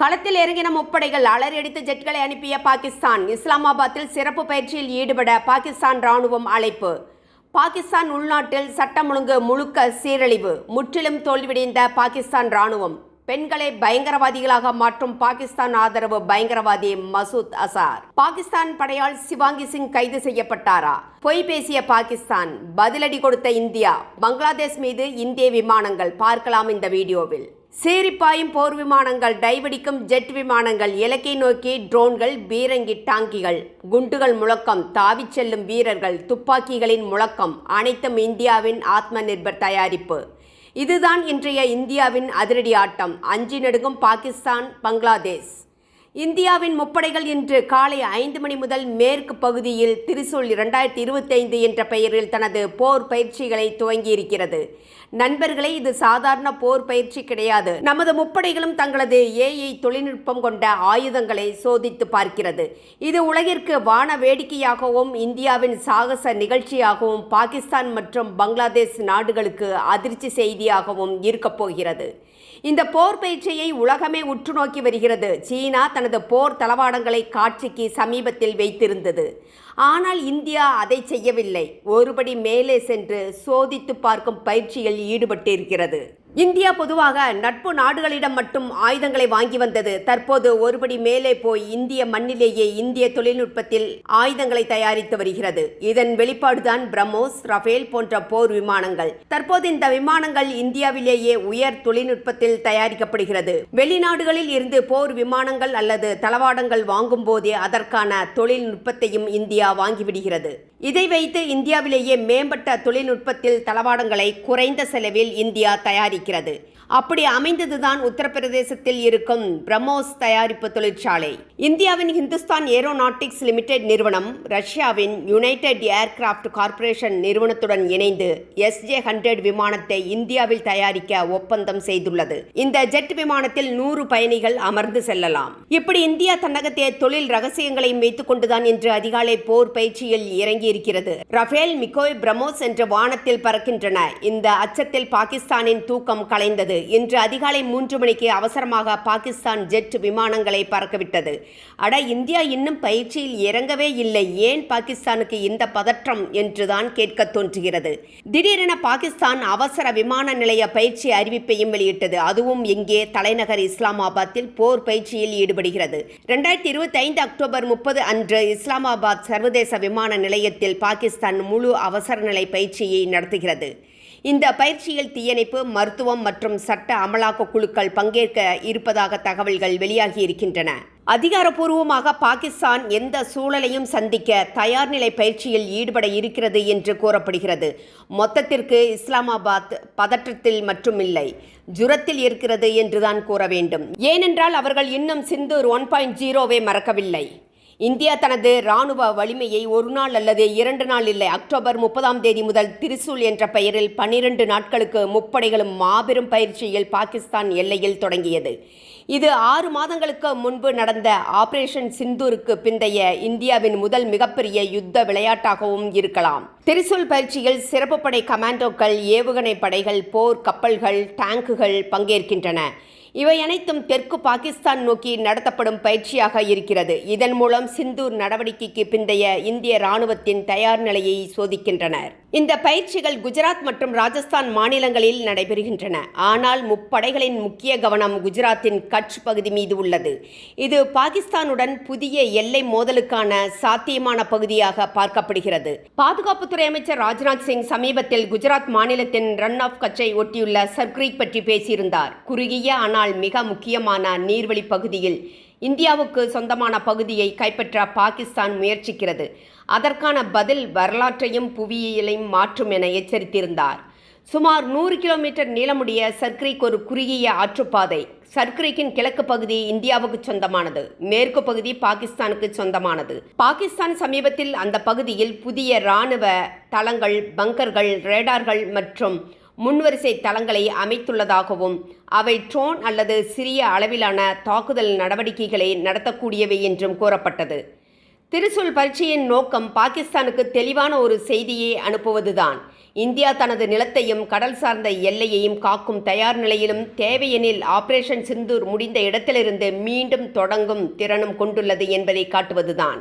களத்தில் இறங்கின முப்படைகள் அலறியடித்து ஜெட்களை அனுப்பிய பாகிஸ்தான். இஸ்லாமாபாத்தில் சிறப்பு பயிற்சியில் ஈடுபட பாகிஸ்தான் ராணுவம் அழைப்பு. பாகிஸ்தான் உள்நாட்டில் சட்டம் ஒழுங்கு முழுக்க சீரழிவு முற்றிலும் தோல்வியடைந்த பாகிஸ்தான் ராணுவம். பெண்களை பயங்கரவாதிகளாக மாற்றும் பாகிஸ்தான் ஆதரவு பயங்கரவாதி மசூத் அசார். பாகிஸ்தான் படையால் சிவாங்கி சிங் கைது செய்யப்பட்டாரா? பொய் பேசிய பாகிஸ்தான் பதிலடி கொடுத்த இந்தியா. பங்களாதேஷ் மீது இந்திய விமானங்கள் பார்க்கலாம் இந்த வீடியோவில். சீரிப்பாயும் போர் விமானங்கள் டைவடிக்கும் ஜெட் விமானங்கள் இலக்கை நோக்கி ட்ரோன்கள் பீரங்கி டாங்கிகள். குண்டுகள் முழக்கம் தாவிச் செல்லும் வீரர்கள் துப்பாக்கிகளின் முழக்கம் அனைத்தும் இந்தியாவின் ஆத்ம நிர்பர் தயாரிப்பு. இதுதான் இன்றைய இந்தியாவின் அதிரடி ஆட்டம். அஞ்சி நடுங்கும் பாகிஸ்தான் பங்களாதேஷ். இந்தியாவின் முப்படைகள் இன்று காலை ஐந்து மணி முதல் மேற்கு பகுதியில் திரிசூல் இரண்டாயிரத்தி இருபத்தைந்து என்ற பெயரில் தனது போர் பயிற்சிகளை துவங்கியிருக்கிறது. நண்பர்களே இது சாதாரண போர் பயிற்சி கிடையாது. நமது முப்படைகளும் தங்களது ஏஐ தொழில்நுட்பம் கொண்ட ஆயுதங்களை சோதித்து பார்க்கிறது. இது உலகிற்கு வான வேடிக்கையாகவும் இந்தியாவின் சாகச நிகழ்ச்சியாகவும் பாகிஸ்தான் மற்றும் பங்களாதேஷ் நாடுகளுக்கு அதிர்ச்சி செய்தியாகவும் இருக்கப் போகிறது. இந்த போர் பயிற்சியை உலகமே உற்று நோக்கி வருகிறது. சீனா தனது போர் தளவாடங்களை காட்சிக்கு சமீபத்தில் வைத்திருந்தது. ஆனால் இந்தியா அதை செய்யவில்லை. ஒருபடி மேலே சென்று சோதித்து பார்க்கும் பயிற்சியில் ஈடுபட்டிருக்கிறது. இந்தியா பொதுவாக நட்பு நாடுகளிடம் மட்டும் ஆயுதங்களை வாங்கி வந்தது. தற்போது ஒருபடி மேலே போய் இந்திய மண்ணிலேயே இந்திய தொழில்நுட்பத்தில் ஆயுதங்களை தயாரித்து வருகிறது. இதன் வெளிப்பாடுதான் பிரம்மோஸ் ரஃபேல் போன்ற போர் விமானங்கள். தற்போது இந்த விமானங்கள் இந்தியாவிலேயே உயர் தொழில்நுட்பத்தில் தயாரிக்கப்படுகிறது. வெளிநாடுகளில் இருந்து போர் விமானங்கள் அல்லது தளவாடங்கள் வாங்கும் போதே அதற்கான தொழில்நுட்பத்தையும் இந்தியா வாங்கிவிடுகிறது இதை வைத்து இந்தியாவிலேயே மேம்பட்ட தொழில்நுட்பத்தில் தளவாடங்களை குறைந்த செலவில் இந்தியா தயாரிக்கிறது அப்படி அமைந்ததுதான் உத்தரப்பிரதேசத்தில் இருக்கும் பிரம்மோஸ் தயாரிப்பு தொழிற்சாலை. இந்தியாவின் ஹிந்துஸ்தான் ஏரோநாட்டிக்ஸ் லிமிடெட் நிறுவனம் ரஷ்யாவின் யுனைடெட் ஏர்கிராஃப்ட் கார்ப்பரேஷன் நிறுவனத்துடன் இணைந்து எஸ்ஜே ஹண்ட்ரட் விமானத்தை இந்தியாவில் தயாரிக்க ஒப்பந்தம் செய்துள்ளது. இந்த ஜெட் விமானத்தில் நூறு பயணிகள் அமர்ந்து செல்லலாம். இப்படி இந்தியா தன்னகத்தே தொழில் ரகசியங்களையும் வைத்துக் கொண்டுதான் இன்று அதிகாலை போர் பயிற்சியில் இறங்கியிருக்கிறது. ரஃபேல் மிகோய் பிரம்மோஸ் என்ற வானத்தில் பறக்கின்றன. இந்த அச்சத்தில் பாகிஸ்தானின் தூக்கம் கலைந்தது. இன்று அதிகாலை மூன்று மணிக்கு அவசரமாக பாகிஸ்தான் ஜெட் விமானங்களை பறக்கவிட்டது. அட இந்தியா இன்னும் பயிற்சியில் இறங்கவே இல்லை. ஏன் பாகிஸ்தானுக்கு இந்த பதற்றம் என்றுதான் கேட்க தோன்றுகிறது. திடீரென பாகிஸ்தான் அவசர விமான நிலைய பயிற்சி அறிவிப்பையும் வெளியிட்டது. அதுவும் இங்கே தலைநகர் இஸ்லாமாபாத்தில் போர் பயிற்சியில் ஈடுபடுகிறது. ரெண்டாயிரத்தி இருபத்தி ஐந்து அக்டோபர் முப்பது அன்று இஸ்லாமாபாத் சர்வதேச விமான நிலையத்தில் பாகிஸ்தான் முழு அவசர நிலை பயிற்சியை நடத்துகிறது. இந்த பயிற்சியில் தீயணைப்பு மருத்துவம் மற்றும் சட்ட அமலாக்க குழுக்கள் பங்கேற்க இருப்பதாக தகவல்கள் வெளியாகி இருக்கின்றன அதிகாரப்பூர்வமாக பாகிஸ்தான் எந்த சூழலையும் சந்திக்க தயார் நிலை பயிற்சியில் ஈடுபட இருக்கிறது என்று கூறப்படுகிறது. மொத்தத்திற்கு இஸ்லாமாபாத் பதற்றத்தில் மட்டுமில்லை ஜுரத்தில் இருக்கிறது என்றுதான் கூற வேண்டும். ஏனென்றால் அவர்கள் இன்னும் சிந்தூர் ஒன் பாயிண்ட் ஜீரோவை மறக்கவில்லை. இந்தியா தனது ராணுவ வலிமையை ஒரு நாள் அல்லது இரண்டு நாள் இல்லை அக்டோபர் முப்பதாம் தேதி முதல் திரிசூல் என்ற பெயரில் பன்னிரண்டு நாட்களுக்கு முப்படைகளும் மாபெரும் பயிற்சியில் பாகிஸ்தான் எல்லையில் தொடங்கியது. இது ஆறு மாதங்களுக்கு முன்பு நடந்த ஆபரேஷன் சிந்தூருக்கு பிந்தைய இந்தியாவின் முதல் மிகப்பெரிய யுத்த விளையாட்டாகவும் இருக்கலாம். திரிசூல் பயிற்சியில் சிறப்பு படை கமாண்டோக்கள் ஏவுகணை படைகள் போர் கப்பல்கள் டேங்குகள் பங்கேற்கின்றன. இவை அனைத்தும் தெற்கு பாகிஸ்தான் நோக்கி நடத்தப்படும் பயிற்சியாக இருக்கிறது. இதன் மூலம் சிந்தூர் நடவடிக்கைக்கு பிந்தைய இந்திய ராணுவத்தின் தயார் நிலையை சோதிக்கின்றனர். இந்த பயிற்சிகள் குஜராத் மற்றும் ராஜஸ்தான் மாநிலங்களில் நடைபெறுகின்றன. ஆனால் முப்படைகளின் முக்கிய கவனம் குஜராத்தின் கட்ச் பகுதி மீது உள்ளது. இது பாகிஸ்தானுடன் புதிய எல்லை மோதலுக்கான சாத்தியமான பகுதியாக பார்க்கப்படுகிறது. பாதுகாப்புத்துறை அமைச்சர் ராஜ்நாத் சிங் சமீபத்தில் குஜராத் மாநிலத்தின் ரன் ஆஃப் கட்சை ஒட்டியுள்ள சர்க்ரீக் பற்றி பேசியிருந்தார். குறுகிய ஆனால் மிக முக்கியமான நீர்வழி பகுதியில் இந்தியாவுக்கு சொந்தமான பகுதியை கைப்பற்ற பாகிஸ்தான் முயற்சிக்கிறது. அதற்கான பதில் வரலாற்றையும் புவியியலையும் மாற்றும் என எச்சரித்திருந்தார். சுமார் நூறு கிலோமீட்டர் நீளமுடைய சர்க்ரிக் ஒரு குறுகிய ஆற்றுப்பாதை. சர்க்ரிக்கின் கிழக்கு பகுதி இந்தியாவுக்கு சொந்தமானது. மேற்கு பகுதி பாகிஸ்தானுக்கு சொந்தமானது. பாகிஸ்தான் சமீபத்தில் அந்த பகுதியில் புதிய இராணுவ தளங்கள் பங்கர்கள் ரேடார்கள் மற்றும் முன்வரிசை தளங்களை அமைத்துள்ளதாகவும் அவை ட்ரோன் அல்லது சிறிய அளவிலான தாக்குதல் நடவடிக்கைகளை நடத்தக்கூடியவை என்றும் கூறப்பட்டது. திருசூல் பரீட்சையின் நோக்கம் பாகிஸ்தானுக்கு தெளிவான ஒரு செய்தியை அனுப்புவதுதான். இந்தியா தனது நிலத்தையும் கடல் சார்ந்த எல்லையையும் காக்கும் தயார் நிலையிலும் தேவையெனில் ஆபரேஷன் சிந்தூர் முடிந்த இடத்திலிருந்து மீண்டும் தொடங்கும் திறனும் கொண்டுள்ளது என்பதை காட்டுவதுதான்.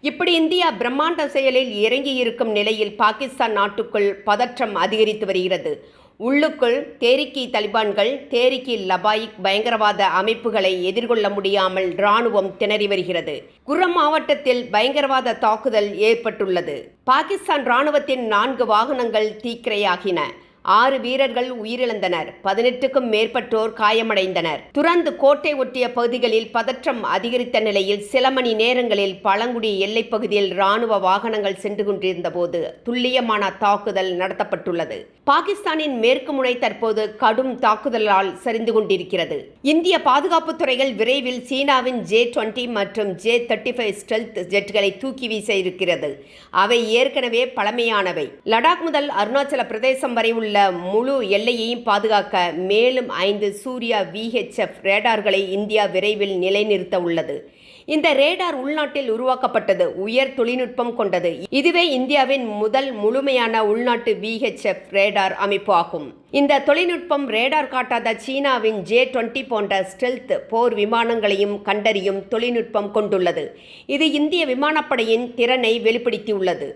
இப்படி இந்தியா பிரம்மாண்ட செயலில் இறங்கியிருக்கும் நிலையில் பாகிஸ்தான் நாட்டுக்குள் பதற்றம் அதிகரித்து வருகிறது. உள்ளுக்குள் தேரிக்கி தலிபான்கள் தேரிக்கி லபாயிக் பயங்கரவாத அமைப்புகளை எதிர்கொள்ள முடியாமல் இராணுவம் திணறி வருகிறது. குரம் மாவட்டத்தில் பயங்கரவாத தாக்குதல் ஏற்பட்டுள்ளது. பாகிஸ்தான் இராணுவத்தின் நான்கு வாகனங்கள் தீக்கிரையாகின. ஆறு வீரர்கள் உயிரிழந்தனர். பதினெட்டுக்கும் மேற்பட்டோர் காயமடைந்தனர். துறந்து கோட்டை ஒட்டிய பகுதிகளில் பதற்றம் அதிகரித்த நிலையில் சில மணி நேரங்களில் பழங்குடி எல்லைப் பகுதியில் ராணுவ வாகனங்கள் சென்று கொண்டிருந்த போது துல்லியமான தாக்குதல் நடத்தப்பட்டுள்ளது. பாகிஸ்தானின் மேற்கு முனை தற்போது கடும் தாக்குதலால் சரிந்து கொண்டிருக்கிறது. இந்திய பாதுகாப்பு துறைகள் விரைவில் சீனாவின் ஜே டுவெண்ட்டி மற்றும் ஜே தேர்ட்டி ஃபைவ் ஸ்டெல்த் ஜெட்களை தூக்கி வீச இருக்கிறது. அவை ஏற்கனவே பழமையானவை. லடாக் முதல் அருணாச்சல பிரதேசம் வரை உள்ள முழு எல்லையையும் பாதுகாக்க மேலும் ஐந்து சூர்யா விஹெச்எஃப் ரேடார்களை இந்தியா விரைவில் நிலைநிறுத்த உள்ளது. இந்த ரேடார் உள்நாட்டில் உருவாக்கப்பட்டது உயர் தொழில்நுட்பம் கொண்டது. இதுவே இந்தியாவின் முதல் முழுமையான உள்நாட்டு விஹெச்எஃப் ரேடார் அமைப்பு ஆகும். இந்த தொழில்நுட்பம் ரேடார் காட்டாத சீனாவின் ஜே டுவெண்ட்டி போன்ற ஸ்டெல்த் போர் விமானங்களையும் கண்டறியும் தொழில்நுட்பம் கொண்டுள்ளது. இது இந்திய விமானப்படையின் திறனை வெளிப்படுத்தியுள்ளது.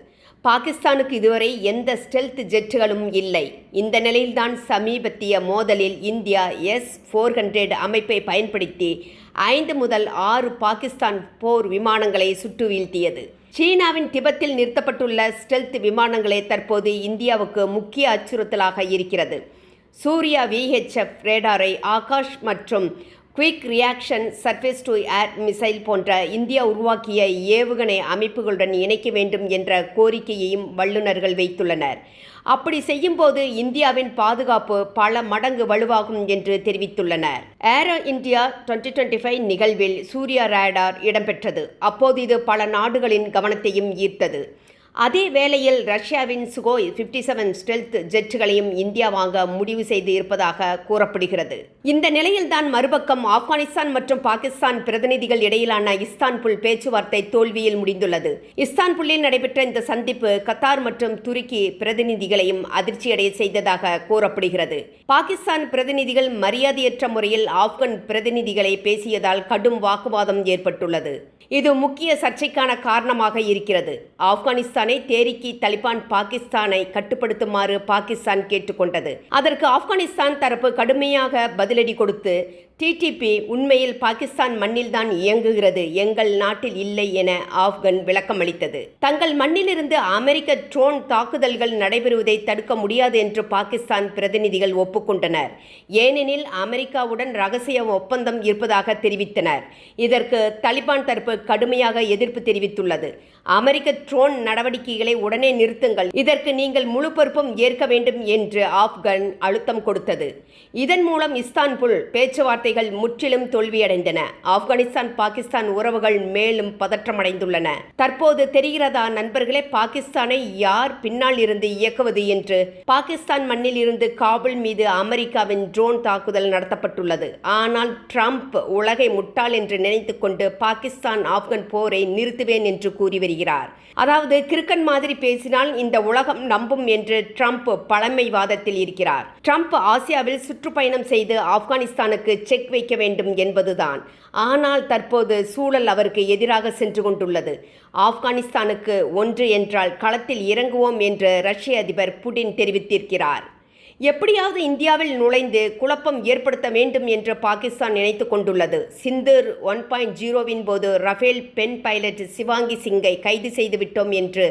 பாகிஸ்தானுக்கு இதுவரை எந்த ஸ்டெல்த் ஜெட்டுகளும் இல்லை. இந்த நிலையில்தான் சமீபத்திய மோதலில் இந்தியா எஸ் ஃபோர் ஹண்ட்ரட் அமைப்பை பயன்படுத்தி ஐந்து முதல் ஆறு பாகிஸ்தான் போர் விமானங்களை சுட்டு வீழ்த்தியது சீனாவின் திபெத்தில் நிறுத்தப்பட்டுள்ள ஸ்டெல்த் விமானங்களே தற்போது இந்தியாவுக்கு முக்கிய அச்சுறுத்தலாக இருக்கிறது. சூர்யா விஹெச்எஃப் ரேடாரை ஆகாஷ் மற்றும் quick reaction surface to air missile போன்ற இந்தியா உருவாக்கிய ஏவுகணை அமைப்புகளுடன் இணைக்க வேண்டும் என்ற கோரிக்கையையும் வல்லுநர்கள் வைத்துள்ளனர். அப்படி செய்யும்போது இந்தியாவின் பாதுகாப்பு பல மடங்கு வலுவாகும் என்று தெரிவித்துள்ளனர். Aero India twenty twenty five நிகழ்வில் சூர்யா ரேடார் இடம்பெற்றது. அப்போது இது பல நாடுகளின் கவனத்தையும் ஈர்த்தது. அதே வேளையில் ரஷ்யாவின் சுகோய் ஃபிஃப்டி செவன் ஸ்டெல்த் ஜெட்டுகளையும் இந்தியா வாங்க முடிவு செய்து இருப்பதாக கூறப்படுகிறது. இந்த நிலையில்தான் மறுபக்கம் ஆப்கானிஸ்தான் மற்றும் பாகிஸ்தான் பிரதிநிதிகள் இடையிலான இஸ்தான்புல் பேச்சுவார்த்தை தோல்வியில் முடிந்துள்ளது. இஸ்தான்புல்லில் நடைபெற்ற இந்த சந்திப்பு கத்தார் மற்றும் துருக்கி பிரதிநிதிகளையும் அதிர்ச்சியடைய செய்ததாக கூறப்படுகிறது. பாகிஸ்தான் பிரதிநிதிகள் மரியாதையற்ற முறையில் ஆப்கன் பிரதிநிதிகளை பேசியதால் கடும் வாக்குவாதம் ஏற்பட்டுள்ளது. இது முக்கிய சர்ச்சைக்கான காரணமாக இருக்கிறது. ஆப்கானிஸ்தான் தேரிக்கி தலிபான் பாகிஸ்தானை கட்டுப்படுத்துமாறு பாகிஸ்தான் கேட்டுக்கொண்டது. அதற்கு ஆப்கானிஸ்தான் தரப்பு கடுமையாக பதிலடி கொடுத்து டிடிபி உண்மையில் பாகிஸ்தான் மண்ணில்தான் இயங்குகிறது. எங்கள் நாட்டில் இல்லை என ஆப்கன் விளக்கமளித்தது. தங்கள் மண்ணிலிருந்து அமெரிக்க ட்ரோன் தாக்குதல்கள் நடைபெறுவதை தடுக்க முடியாது என்று பாகிஸ்தான் பிரதிநிதிகள் ஒப்புக்கொண்டனர். ஏனெனில் அமெரிக்காவுடன் ரகசிய ஒப்பந்தம் இருப்பதாக தெரிவித்தனர். இதற்கு தலிபான் தரப்பு கடுமையாக எதிர்ப்பு தெரிவித்துள்ளது. அமெரிக்க ட்ரோன் நடவடிக்கைகளை உடனே நிறுத்துங்கள். இதற்கு நீங்கள் முழு பொறுப்பும் ஏற்க வேண்டும் என்று ஆப்கன் அழுத்தம் கொடுத்தது. இதன் மூலம் இஸ்தான்புல் பேச்சுவார்த்தை பேச்சுவார்த்தைகள் முற்றிலும் தோல்வியடைந்தன. ஆப்கானிஸ்தான் பாகிஸ்தான் உறவுகள் மேலும் பதற்றமடைந்துள்ளன. தற்போது தெரிகிறதா நண்பர்களே பாகிஸ்தானை யார் பின்னால் இருந்து இயக்குவது என்று? பாகிஸ்தான் மண்ணில் இருந்து காபுல் மீது அமெரிக்காவின் ட்ரோன் தாக்குதல் நடத்தப்பட்டுள்ளது. ஆனால் ட்ரம்ப் உலகை முட்டாள் என்று நினைத்துக்கொண்டு பாகிஸ்தான் ஆப்கன் போரை நிறுத்துவேன் என்று கூறி வருகிறார். அதாவது கிறுக்கன் மாதிரி பேசினால் இந்த உலகம் நம்பும் என்று ட்ரம்ப் பழமைவாதத்தில் இருக்கிறார். ட்ரம்ப் ஆசியாவில் சுற்றுப்பயணம் செய்து ஆப்கானிஸ்தானுக்கு செக் வைக்க வேண்டும் என்பதுதான். ஆனால் தற்போது சூழல் அவருக்கு எதிராக சென்று கொண்டுள்ளது. ஆப்கானிஸ்தானுக்கு ஒன்று என்றால் களத்தில் இறங்குவோம் என்று ரஷ்ய அதிபர் புடின் தெரிவித்திருக்கிறார். எப்படியாவது இந்தியாவில் நுழைந்து குழப்பம் ஏற்படுத்த வேண்டும் என்று பாகிஸ்தான் நினைத்து கொண்டுள்ளது. சிந்தூர் ஒன் பாயிண்ட் ஜீரோவின் போது ரஃபேல் பெண் பைலட் சிவாங்கி சிங்கை கைது செய்துவிட்டோம் என்று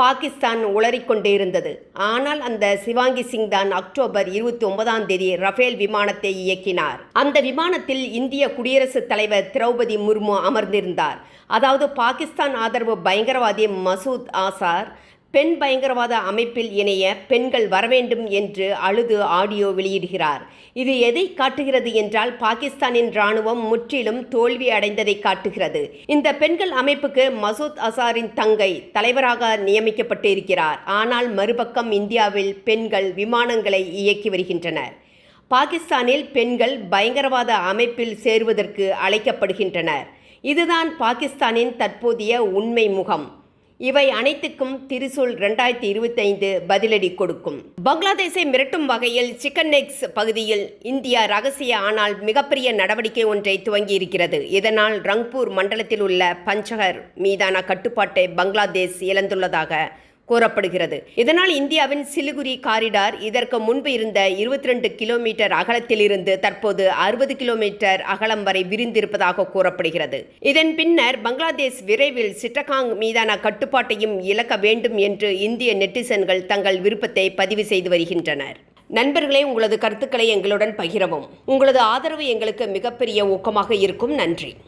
பாகிஸ்தான் உளறிக்கொண்டே இருந்தது ஆனால் அந்த சிவாங்கி சிங் தான் அக்டோபர் இருபத்தி ஒன்பதாம் தேதி ரஃபேல் விமானத்தை இயக்கினார். அந்த விமானத்தில் இந்திய குடியரசுத் தலைவர் திரௌபதி முர்மு அமர்ந்திருந்தார். அதாவது பாகிஸ்தான் ஆதரவு பயங்கரவாதி மசூத் ஆசார் பெண் பயங்கரவாத அமைப்பில் இணைய பெண்கள் வரவேண்டும் என்று அழுது ஆடியோ வெளியிடுகிறார். இது எதை காட்டுகிறது என்றால் பாகிஸ்தானின் ராணுவம் முற்றிலும் தோல்வி அடைந்ததை காட்டுகிறது. இந்த பெண்கள் அமைப்புக்கு மசூத் அசாரின் தங்கை தலைவராக நியமிக்கப்பட்டு இருக்கிறார் ஆனால் மறுபக்கம் இந்தியாவில் பெண்கள் விமானங்களை இயக்கி வருகின்றனர். பாகிஸ்தானில் பெண்கள் பயங்கரவாத அமைப்பில் சேருவதற்கு அழைக்கப்படுகின்றனர். இதுதான் பாகிஸ்தானின் தற்போதைய உண்மை முகம். இவை அனைத்துக்கும் திரிசூல் ரெண்டாயிரத்தி இருபத்தைந்து பதிலடி கொடுக்கும். பங்களாதேஷை மிரட்டும் வகையில் சிக்கன் நெக்ஸ் பகுதியில் இந்தியா ரகசிய ஆனால் மிகப்பெரிய நடவடிக்கை ஒன்றை துவங்கியிருக்கிறது. இதனால் ரங்பூர் மண்டலத்தில் உள்ள பஞ்சகர் மீதான கட்டுப்பாட்டை பங்களாதேஷ் இழந்துள்ளதாக கூறப்படுகிறது. இதனால் இந்தியாவின் சிலிகுரி காரிடார் இதற்கு முன்பு இருந்த இருபத்தி ரெண்டு கிலோமீட்டர் அகலத்திலிருந்து தற்போது அறுபது கிலோமீட்டர் அகலம் வரை விரிந்திருப்பதாக கூறப்படுகிறது. இதன் பின்னர் பங்களாதேஷ் விரைவில் சிட்டகாங் மீதான கட்டுப்பாட்டையும் இழக்க வேண்டும் என்று இந்திய நெட்டிசன்கள் தங்கள் விருப்பத்தை பதிவு செய்து வருகின்றனர். நண்பர்களே உங்களது கருத்துக்களை எங்களுடன் பகிரவும். உங்களது ஆதரவு எங்களுக்கு மிகப்பெரிய ஊக்கமாக இருக்கும். நன்றி.